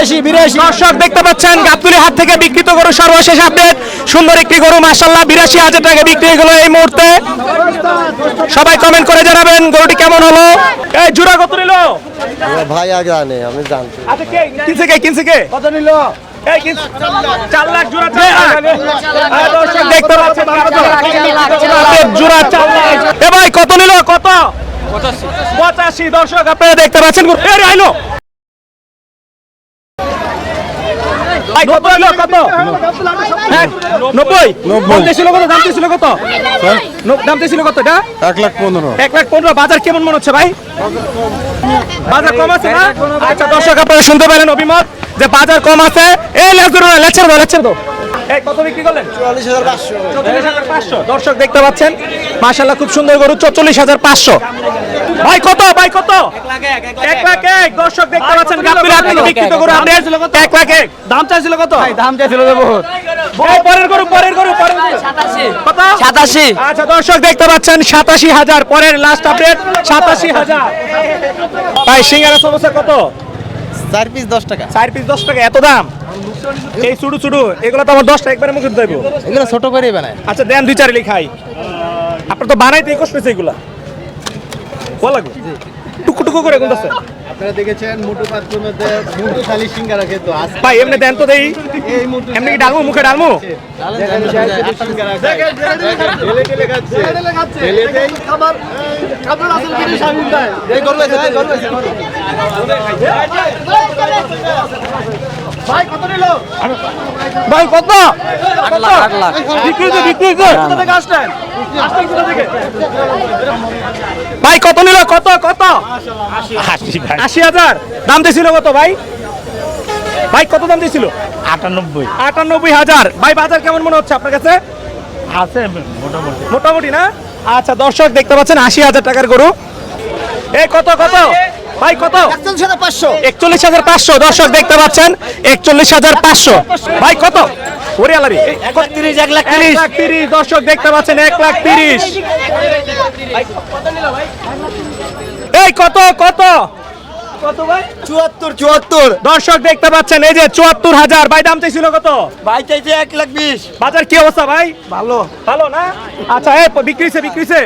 বিরাশি বিরাশি। দর্শক দেখতে পাচ্ছেন গাবতুলি হাট থেকে বিক্রিত গরু সর্বশেষ আপডেট। সুন্দর একটি গরু মাসাল্লাহ বিরাশি হাজার টাকা বিক্রি হয়ে গেলো এই মুহূর্তে। সবাই কমেন্ট করে জানাবেন গরুটি কেমন হলো? এই জুরা কত নিল? ভাই আগে আনে আমি জানছি আচ্ছা কে? কিনছে কে কিনছে কে কত নিল? কিনছে কত নিল? কত পঁচাশি দর্শক আপনারা দেখতে পাচ্ছেন আইলো। ভাই কত কত? হ্যাঁ, নব্বই। দাম ছিল কত? দাম ছিল কত? দাম ছিল কত এটা? এক লাখ পনেরো। এক লাখ পনেরো। বাজার কেমন মনে হচ্ছে ভাই? বাজার কম আছে না? আচ্ছা দর্শক আপনারা শুনতে পেলেন অভিমত যে বাজার কম আছে। এই লেচের দাও লেচের দাও লেচের দাও। কত বিক্রি করলেন? চুয়াল্লিশ হাজার পাঁচশো চল্লিশ হাজার পাঁচশো। দর্শক দেখতে পাচ্ছেন মাশাল্লাহ খুব সুন্দর গরু চল্লিশ হাজার পাঁচশো। ভাই কত ভাই কত এক লাখ এক দর্শক দেখতে পাচ্ছেন থেকে বিক্রিত গরু আমাদের এক লাখ এক। দাম চাইছিল কত? দাম চাইছিল যে বহুত। পরের গরু পরের গরু পরের কত? সাতাশি। আচ্ছা দর্শক দেখতে পাচ্ছেন সাতাশি হাজার। পরের লাস্ট আপডেট সাতাশি হাজার। ভাই সিঙ্গারা সমস্যা কত? চার পিস দশ টাকা। চার পিস দশ টাকা এত দাম? এই চুড়ু চুড়ু এগুলো তো আমার দশটা একবারে মুখে দেবো। এগুলো ছোট করে বানায়। আচ্ছা দেন দুই চার খাই আপনার তো বানাইতে কষ্ট হয়েছে এগুলা। ভালো লাগবে? টুকু টুকু করে আপনারা দেখেছেন মুটু পাত্রের মধ্যে মুটু খালি সিঙ্গারা খেত। আজ ভাই এমনি দেন তো দেই। এই মুটু এমনি কি ডালমু? মুখে ডালমু? ভাই। কত নিল? ভাই কত? আট লাখ আট লাখ। বিক্রি বিক্রি হয়েছে। কোথা থেকে আসলেন? আসলেন কোথা থেকে? ভাই কত নিল? কত কত? আশি হাজার। দাম দিয়েছিল কত ভাই? ভাই কত দাম দিয়েছিল? আটানব্বই। আটানব্বই হাজার। ভাই বাজার কেমন মনে হচ্ছে আপনার কাছে? আছে মোটামুটি। মোটামুটি না? আচ্ছা দর্শক দেখতে পাচ্ছেন আশি হাজার টাকার গরু। এই কত কত? ভাই কত? একচল্লিশ হাজার পাঁচশো। একচল্লিশ হাজার পাঁচশো দর্শক দেখতে পাচ্ছেন একচল্লিশ হাজার পাঁচশো। ভাই কত? ওরে আলারি তিরিশ এক লাখ এক লাখ তিরিশ দর্শক দেখতে পাচ্ছেন এক লাখ তিরিশ। এই কত কত? কত ভাই? চুয়াত্তর। চুয়াত্তর। দর্শক দেখতে পাচ্ছেন এই যে চুয়াত্তর হাজার। ভাই দাম চাইছিল কত? ভাই চাইছে এক লাখ বিশ। বাজার কি অবস্থা ভাই? ভালো। ভালো না? আচ্ছা এই বিক্রিছে বিক্রিছে।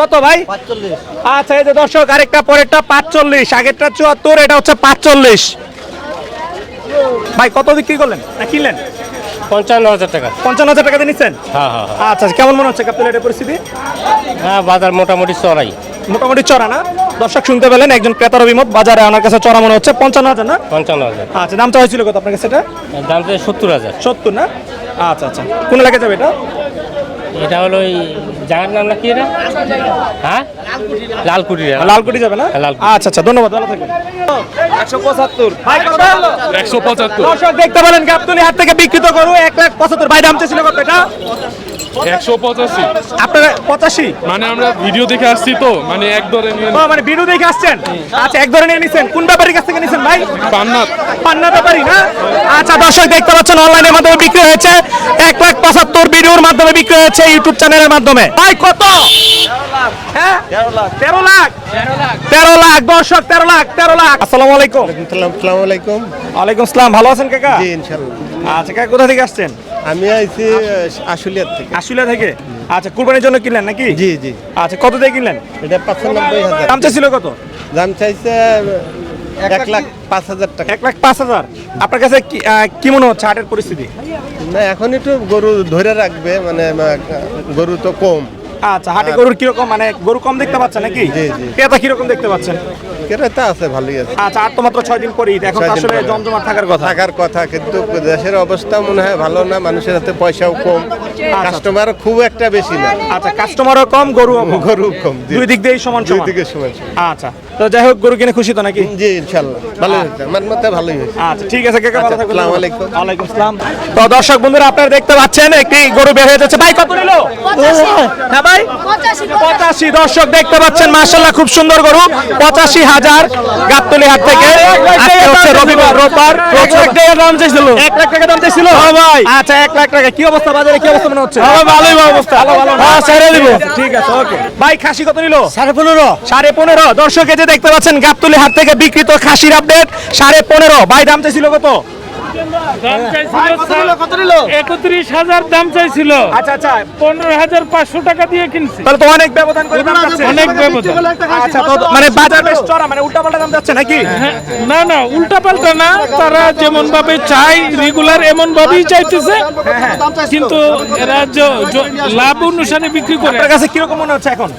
কত ভাই? আচ্ছা এই যে দর্শক আরেকটা পরেরটা পাঁচচল্লিশ আগেরটা চুয়াত্তর এটা হচ্ছে পাঁচচল্লিশ। ভাই কত বিক্রি করলেন? না কিনলেন? পঞ্চান্ন হাজার টাকা। পঞ্চান্ন হাজার টাকা দিয়ে নিচ্ছেন? হ্যাঁ হ্যাঁ হ্যাঁ। আচ্ছা কেমন মনে হচ্ছে ক্যাপিটালের পরিস্থিতি? হ্যাঁ বাজার মোটামুটি চড়াই মোটামুটি চড়া না? দর্শক শুনতে পেলেন একজন ক্রেতার অভিমত বাজারে আমার কাছে চড়া মনে হচ্ছে। পঞ্চান্ন হাজার না? পঞ্চান্ন হাজার। আচ্ছা দামটা হয়েছিল কত আপনার কাছে এটা? দাম তো সত্তর হাজার। সত্তর না? আচ্ছা আচ্ছা। কোন এলাকায় যাবে এটা? এটা হলো ওই জায়গার নাম না কি এটা? হ্যাঁ? লালকুটি লালকুটি যাবে না? আচ্ছা আচ্ছা ধন্যবাদ ভালো থাকবেন। একশো পঁচাত্তর। একশো দর্শক দেখতে পেলেন গাবতলি হাট থেকে বিক্রিত করু এক লাখ পঁচাত্তর। ভাই দাম চেয়েছিল কত এটা? একশো পঁচাশি। আপনার পঁচাশি? মানে আমরা ভিডিও দেখে আসছি তো মানে এক দরে নিয়ে ও মানে বিরু দেখে আসছেন? আচ্ছা এক ধরনের নিছেন কোন ব্যাপারীর কাছ থেকে নিছেন ভাই? পান্নাত। পান্না ব্যাপারী না? আচ্ছা দর্শক দেখতে পাচ্ছেন অনলাইনের মাধ্যমে বিক্রি হয়েছে। এক লাখ পঁচাত্তর ভিডিওর মাধ্যমে বিক্রি হয়েছে ইউটিউব চ্যানেলের মাধ্যমে। ভাই কত? হ্যাঁ? তেরো লাখ। তেরো লাখ? দর্শক তেরো লাখ তেরো লাখ। আসসালামু আলাইকুম। আসসালামু আলাইকুম। ওয়ালাইকুম আসসালাম ভালো আছেন কাকা? জি ইনশাল্লাহ আচ্ছা কাকা কোথা থেকে আসছেন? আমি আইছি আশুলিয়া থেকে। আশুলিয়া থেকে? আচ্ছা কুরবানির জন্য কিনলেন নাকি? জি জি। আচ্ছা কত দিয়ে কিনলেন? এটা পঁচানব্বই হাজার। দাম চাইছিল কত? দাম চাইছে এক লাখ পাঁচ হাজার টাকা। এক লাখ পাঁচ হাজার। আপনার কাছে কি কি মনে হচ্ছে হাটের পরিস্থিতি? না এখন একটু গরু ধরে রাখবে মানে গরু তো কম। আচ্ছা হাটে গরুর কীরকম মানে গরু কম দেখতে পাচ্ছেন নাকি। ক্রেতা কীরকম দেখতে পাচ্ছেন? ক্রেতা আছে ভালোই আছে। আচ্ছা আর তো মাত্র ছয় দিন পরেই এখন আসলে। জমজমাট থাকার কথা। থাকার কথা কিন্তু দেশের অবস্থা মনে হয় ভালো না মানুষের হাতে পয়সাও কম। কাস্টমারও খুব একটা বেশি না। আচ্ছা কাস্টমারও কম গরু গরু কম দুই দিক দিয়েই সমান দুই দিকে সমান সমান। আচ্ছা তো যাই হোক গরু কিনে খুশি তো নাকি? জি ইনশাল্লাহ ভালো আমার মতে ভালোই হয়েছে। আচ্ছা ঠিক আছে কাকা ভালো আচ্ছা, থাকবেন। আসসালামু আলাইকুম। ওয়ালাইকুম আসসালাম। তো দর্শক বন্ধুরা আপনারা দেখতে পাচ্ছেন একটি গরু বের হয়ে যাচ্ছে। ভাই কত নিল? হ্যাঁ ভাই? পঁচাশি দর্শক দেখতে পাচ্ছেন মার্শাল্লাহ খুব সুন্দর গরু। পঁচাশি হাজার গাবতলি হাট থেকে। আজকে হচ্ছে রবিবার রোববার। এক লাখ টাকা দাম চাইছিল এক লাখ টাকা দাম চাইছিল হ্যাঁ ভাই। আচ্ছা এক লাখ টাকা। কি অবস্থা বাজারে কি অবস্থা মনে হচ্ছে? হ্যাঁ ভালোই অবস্থা। ভালো ভালো। হ্যাঁ ছেড়ে দিব। ঠিক আছে ওকে। ভাই খাসি কত নিল? সাড়ে পনেরো। সাড়ে পনেরো। দর্শক এই যে দেখতে পাচ্ছেন গাবতলি হাট থেকে বিক্রিত খাসির আপডেট সাড়ে পনেরো। ভাই দাম চাইছিল কত? দাম চাইছিল কত নিল কত নিল? একত্রিশ হাজার দাম চাইছিল। আচ্ছা আচ্ছা। পনেরো হাজার পাঁচশো টাকা দিয়ে কিনছি। তাহলে তো অনেক ব্যবধান করে দাম যাচ্ছে অনেক ব্যবধান। আচ্ছা তো মানে বাজার বেশ চড়া মানে উল্টা দাম যাচ্ছে নাকি? হ্যাঁ, না না উল্টা না। তারা যেমন ভাবে চাই রেগুলার এমন ভাবেই চাইতেছে কিন্তু এরা য- য- লাভ অনুসারে বিক্রি করে। আপনার কাছে কীরকম মনে হচ্ছে এখন?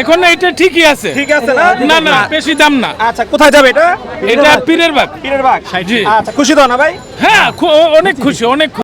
এখন এটা ঠিকই আছে। ঠিক আছে না? না না বেশি দাম না। আচ্ছা কোথায় যাবে এটা? এটা পীরের বাগ। পীরের বাগ। জি। আচ্ছা খুশি তো না ভাই? হ্যাঁ অনেক খুশি অনেক খুশি।